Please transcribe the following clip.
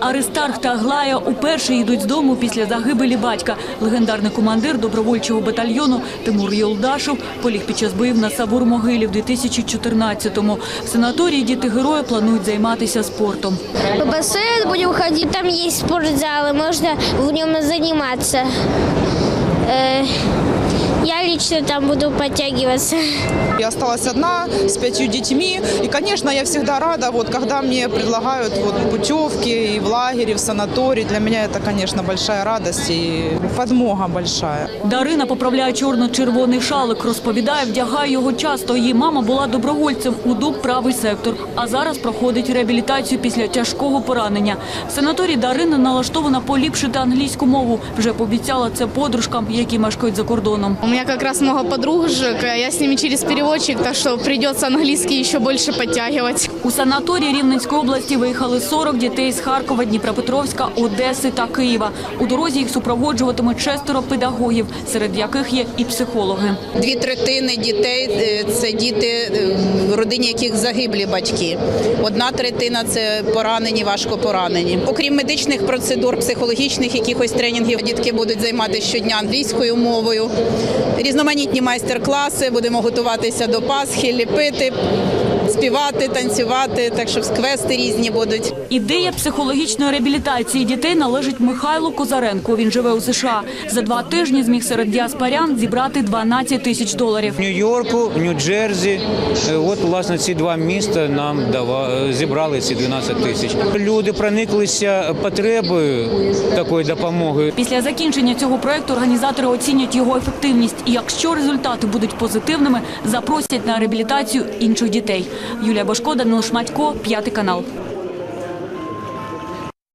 Аристарх та Аглая уперше йдуть з дому після загибелі батька. Легендарний командир добровольчого батальйону Тимур Йолдашев поліг під час боїв на Савур-Могилі в 2014-му. В санаторії діти героя планують займатися спортом. В бассейн будем ходить, там есть спортзал, и можно в нем заниматься. Я лично там буду подтягиваться. Я осталась одна с пятью детьми. И, конечно, я всегда рада, вот, когда мне предлагают вот, путевки и в лагере, и в санатории. Для меня это, конечно, большая радость и подмога большая. Дарина поправляє чорно-червоний шалик, розповідає, вдягає його часто. Її мама була добровольцем у ДУК «Правий сектор», а зараз проходить реабілітацію після тяжкого поранення. В санаторії Дарина налаштована поліпшити англійську мову. Вже пообіцяла це подружкам, які мешкають за кордоном. У меня как раз много подружек, я с ними через переводчик, так что придется английский еще больше подтягивать. У санаторії Рівненської області виїхали 40 дітей з Харкова, Дніпропетровська, Одеси та Києва. У дорозі їх супроводжуватимуть шестеро педагогів, серед яких є і психологи. Дві третини дітей е, це діти, е, в родині яких загиблі батьки. Одна третина це поранені, важко поранені. Окрім медичних процедур, психологічних якихось тренінгів, дітки будуть займатися щодня англійською мовою. Різноманітні майстер-класи, будемо готуватися до Пасхи, ліпити, співати, танцювати. Так що квести різні будуть. Ідея психологічної реабілітації дітей належить Михайлу Козаренку. Він живе у США. За два тижні зміг серед діаспорян зібрати 12 тисяч доларів. Нью-Йорку, Нью-Джерсі. Е, От, власне, ці два міста нам дава, е, зібрали ці 12 тисяч. Люди прониклися потребою такої допомоги. Після закінчення цього проекту організатори оцінять його ефективність. І якщо результати будуть позитивними, запросять на реабілітацію інших дітей. Юлія Бошко, Данило Шматько, п'ятий канал.